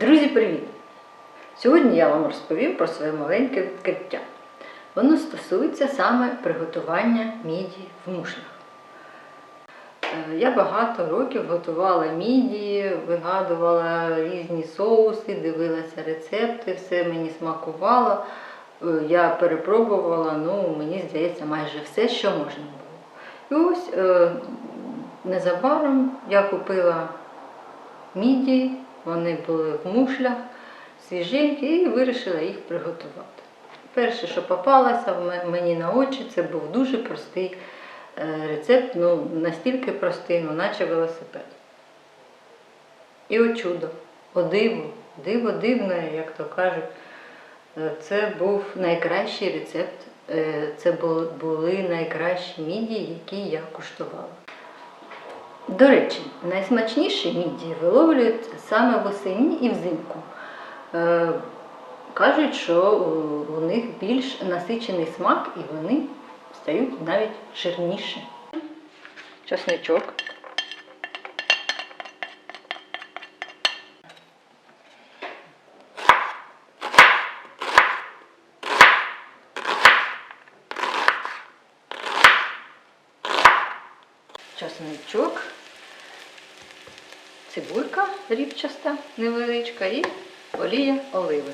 Друзі, привіт! Сьогодні я вам розповім про своє маленьке відкриття. Воно стосується саме приготування мідії в мушлях. Е, Я багато років готувала мідії, вигадувала різні соуси, дивилася рецепти, все мені смакувало. Е, Я перепробувала, ну, мені здається, майже все, що можна було. І ось е, незабаром я купила мідії, вони були в мушлях, свіженькі, і вирішила їх приготувати. Перше, що попалося мені на очі, це був дуже простий е, рецепт, ну настільки простий, ну наче велосипед. І о чудо, о диво, диво дивне, як то кажуть. Е, Це був найкращий рецепт, е, це були найкращі мідії, які я куштувала. До речі, найсмачніші мідії виловлюють саме восені і взимку. Е, кажуть, що е, у них більш насичений смак і вони стають навіть жирніші. Часничок. Часничок цибулька рібчаста, невеличка і олія оливи.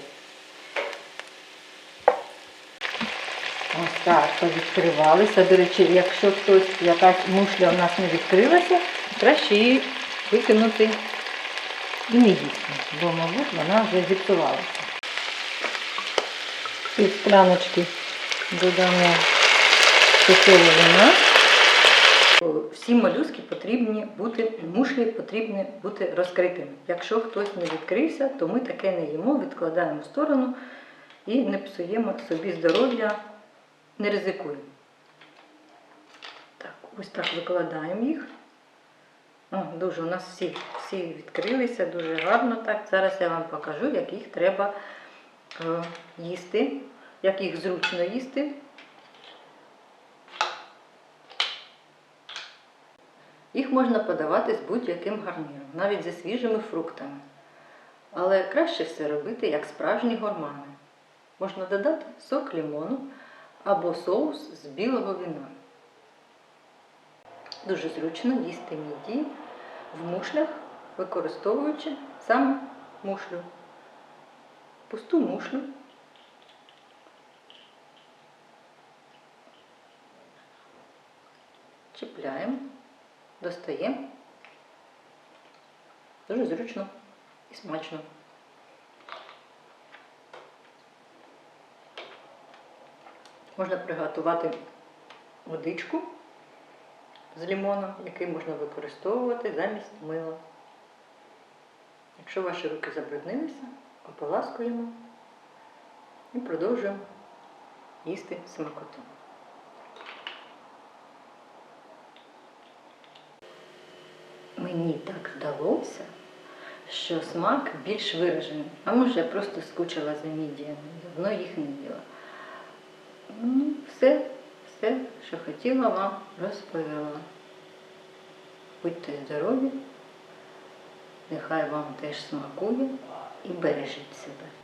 Ось так відкривалися. До речі, якщо хтось якась мушля у нас не відкрилася, краще її викинути і не їсти, бо, мабуть, вона вже зіпсувалася. Пів скляночки додамо вина. Всі молюски потрібні бути, мушлі потрібні бути розкритими. Якщо хтось не відкрився, то ми таке не їмо, відкладаємо в сторону і не псуємо собі здоров'я, не ризикуємо. Так, ось так викладаємо їх. О, дуже у нас всі, всі відкрилися, дуже гарно так. Зараз я вам покажу, як їх треба е, їсти, як їх зручно їсти. Їх можна подавати з будь-яким гарніром, навіть зі свіжими фруктами. Але краще все робити як справжні гурмани. Можна додати сок лимону або соус з білого вина. Дуже зручно їсти мідії в мушлях, використовуючи саме мушлю. Пусту мушлю. Чіпляємо достаємо. Дуже зручно і смачно. Можна приготувати водичку з лимоном, який можна використовувати замість мила. Якщо ваші руки забруднилися, ополаскуємо і продовжуємо їсти смакоту. Мені так вдалося, що смак більш виражений. А може я просто скучила за мідіями, давно їх не їла. Ну, все, все, що хотіла вам розповіла. Будьте здорові, нехай вам теж смакує і бережіть себе.